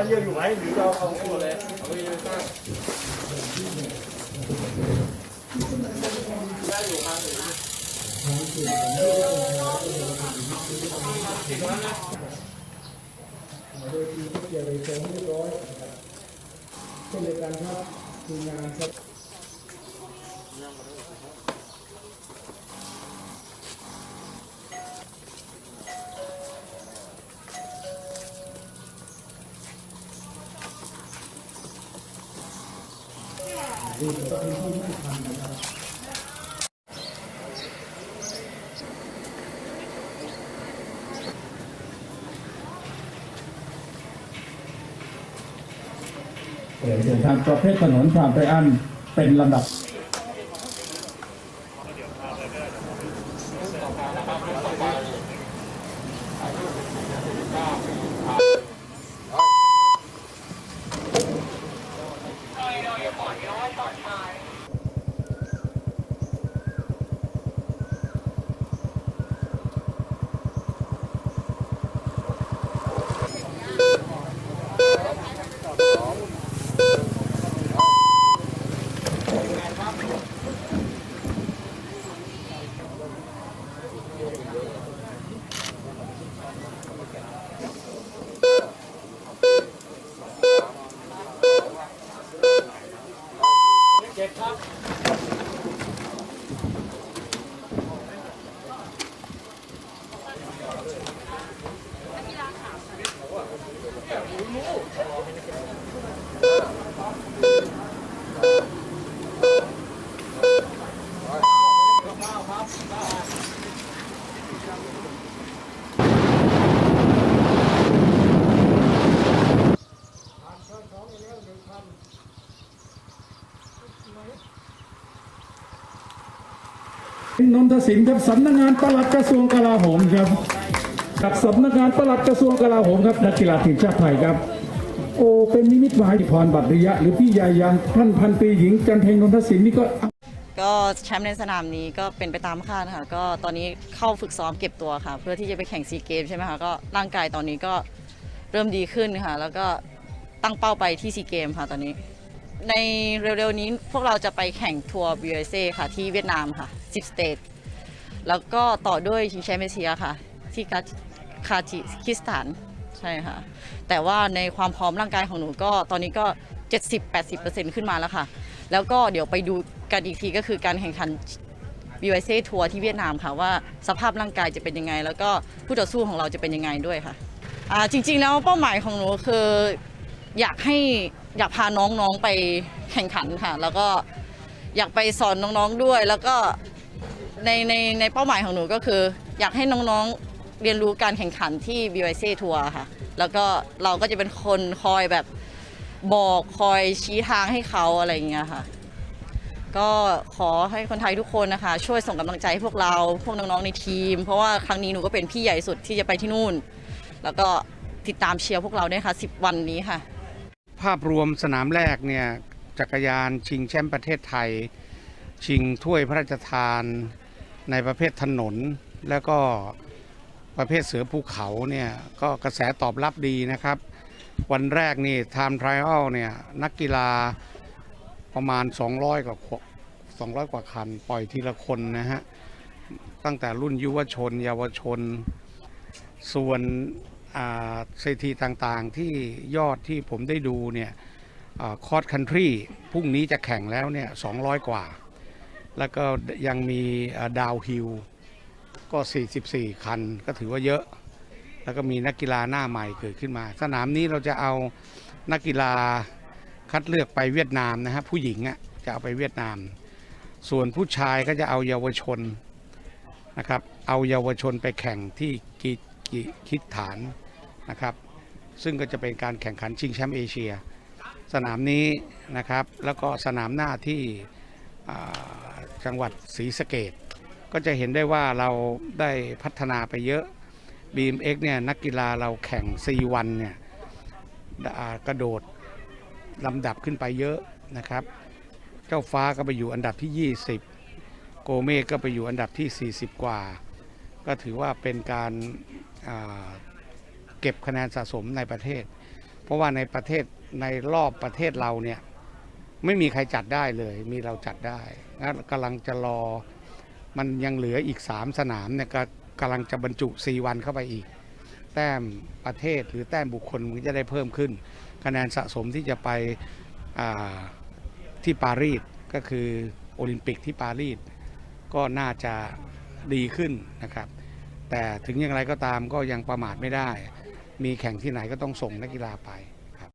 ท่านเยอะอยู่ไหมหรือเราเอาตัวเลยเอาไปเลยก็ได้อยู่ครับโดยทีมที่เกี่ยวกับเชิงเรียบร้อยเช่นเดียวกันครับทีมงานครับ เดินทางประเภทถนนความไปอันเป็นลำดับ นนทสินครับสำนักงานปลัดกระทรวงกลาโหมครับกับสำนักงานปลัดกระทรวงกลาโหมครับนักกีฬาทีมชาติไทยครับ โอเป็นนิมิตหมายพรบัตรริยะ หรือพี่ใหญ่ยังท่านพันปีหญิงจันเพ็งนนทสินนี่ก็ก็แชมป์ในสนามนี้ก็เป็นไปตามคาดค่ะ ก็ตอนนี้เข้าฝึกซ้อมเก็บตัวค่ะ เพื่อที่จะไปแข่งซีเกมใช่ไหมคะก็ร่างกายตอนนี้ก็เริ่มดีขึ้นค่ะ แล้วก็ตั้งเป้าไปที่ซีเกมค่ะตอนนี้ ในเร็วๆนี้พวกเราจะไปแข่งทัวร์ BSA ค่ะ ที่เวียดนามค่ะ 10สเตทแล้วก็ต่อด้วยชิงแชมป์เอเชียค่ะ ที่กาคาจิคิสถานใช่ค่ะ แต่ว่าในความพร้อมร่างกายของหนูก็ตอนนี้ก็ 70-80%ขึ้นมาแล้วค่ะ แล้วก็เดี๋ยวไปดูกันอีกทีก็คือการแข่งขัน BYC ทัวร์ที่เวียดนามค่ะว่าสภาพร่างกายจะเป็นยังไง แล้วก็ผู้ต่อสู้ของเราจะเป็นยังไงด้วยค่ะจริงๆแล้วเป้าหมายของหนูคือ อยากให้อยากพาน้องๆไปแข่งขันค่ะ แล้วก็อยากไปสอนน้องๆด้วย แล้วก็ในในในเป้าหมายของหนูก็คือ อยากให้น้องๆเรียนรู้การแข่งขันที่ BYC ทัวร์ค่ะ แล้วก็เราก็จะเป็นคนคอยแบบบอกคอยชี้ทางให้เขาอะไรอย่างเงี้ยค่ะ ก็ขอให้คนไทยทุกคนนะคะ ช่วยส่งกำลังใจให้พวกเราพวกน้องๆในทีม เพราะว่าครั้งนี้หนูก็เป็นพี่ใหญ่สุดที่จะไปที่นู่น แล้วก็ติดตามเชียร์พวกเราด้วยค่ะ 10 วันนี้ค่ะ ภาพรวมสนามแรกเนี่ยจักรยานชิงแชมป์ประเทศไทย ชิงถ้วยพระราชทานในประเภทถนน แล้วก็ประเภทเสือภูเขาเนี่ยก็กระแสตอบรับดีนะครับ วันแรกนี่ Time Trial เนี่ยนักกีฬาประมาณ 200 กว่า200 กว่าคัน ปล่อยทีละคนนะฮะ ตั้งแต่รุ่นยุวชน เยาวชน ส่วน อ่าเศรษฐีต่างๆที่ยอดที่ผมได้ดูเนี่ยคอร์สคันทรีพรุ่งนี้จะแข่งแล้วเนี่ย200 กว่า แล้วก็ยังมีดาวฮิลก็ 44 คันก็ถือว่าเยอะ แล้วก็มีนักกีฬาหน้าใหม่เกิดขึ้นมา สนามนี้เราจะเอานักกีฬาคัดเลือกไปเวียดนามนะฮะผู้หญิงอะ่ะจะเอาไปเวียดนาม ส่วนผู้ชายก็จะเอาเยาวชนนะครับ เอาเยาวชนไปแข่งที่กี กีคิดฐานนะครับ ซึ่งก็จะเป็นการแข่งขันชิงแชมป์เอเชีย สนามนี้นะครับ แล้วก็สนามหน้าที่จังหวัดศรีสะเกดก็จะเห็นได้ว่าเราได้พัฒนาไปเยอะ BMX เนี่ยนักกีฬาเราแข่ง C1 เนี่ยกระโดดลำดับขึ้นไปเยอะนะครับ เจ้าฟ้าก็ไปอยู่อันดับที่ 20 โกเมก็ไปอยู่อันดับที่ 40 กว่า ก็ถือว่าเป็นการ เก็บคะแนนสะสมในประเทศ เพราะว่าในประเทศในรอบประเทศเราเนี่ยไม่มีใครจัดได้เลย มีเราจัดได้งั้นกำลังจะรอมันยังเหลืออีก 3 สนามเนี่ยก็กำลังจะบรรจุ 4 วันเข้าไปอีก แต้มประเทศหรือแต้มบุคคลมันจะได้เพิ่มขึ้น คะแนนสะสมที่จะไปที่ปารีสก็คือโอลิมปิกที่ปารีสก็น่าจะดีขึ้นนะครับ แต่ถึงอย่างไรก็ตามก็ยังประมาทไม่ได้ มีแข่งที่ไหนก็ต้องส่งนักกีฬาไป